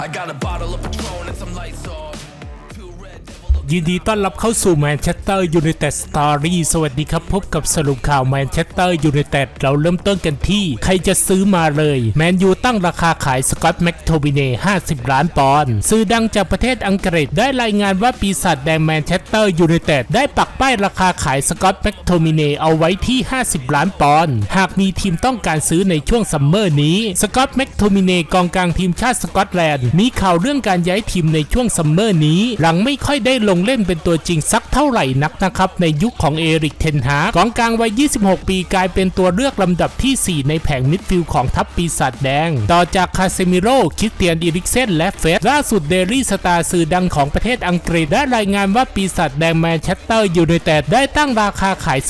I got a bottle of Patron and some lights off. ยินดีต้อนรับเข้าสู่แมนเชสเตอร์ยูไนเต็ดสตอรี่สวัสดีครับ พบกับสรุปข่าวแมนเชสเตอร์ยูไนเต็ดเราเริ่มต้นกันที่ ใครจะซื้อมาเลย แมนยูตั้งราคาขายสกอตแม็กโทบิเน่50 ล้านปอนด์สื่อดังจากประเทศอังกฤษได้รายงานว่าปีศาจแดงแมนเชสเตอร์ยูไนเต็ดได้ปักป้ายราคาขายสกอตแม็กโทมิเน่เอาไว้ที่ 50 ล้านปอนด์หากมีทีมต้องการซื้อในช่วงซัมเมอร์นี้สกอตแม็กโทมิเน่กองกลางทีมชาติสกอตแลนด์มีข่าวเรื่องการย้ายทีมในช่วงซัมเมอร์นี้ หลังไม่ค่อยได้ลงเล่นเป็นตัวจริงสักเท่าไหร่นักนะครับในยุคของเอริกเทนฮากองกลางวัย 26 ปีกลายเป็นตัวเลือกลำดับที่ 4 ในแผงมิดฟิลด์ของทัพปีศาจแดง ต่อจากคาเซมิโร่คิสเตียนอิริกเซนและเฟสล่าสุดเดลี่สตาร์สื่อดังของประเทศอังกฤษได้รายงานว่าปีศาจแดงแมนเชสเตอร์ยูไนเต็ดได้ตั้งราคาขาย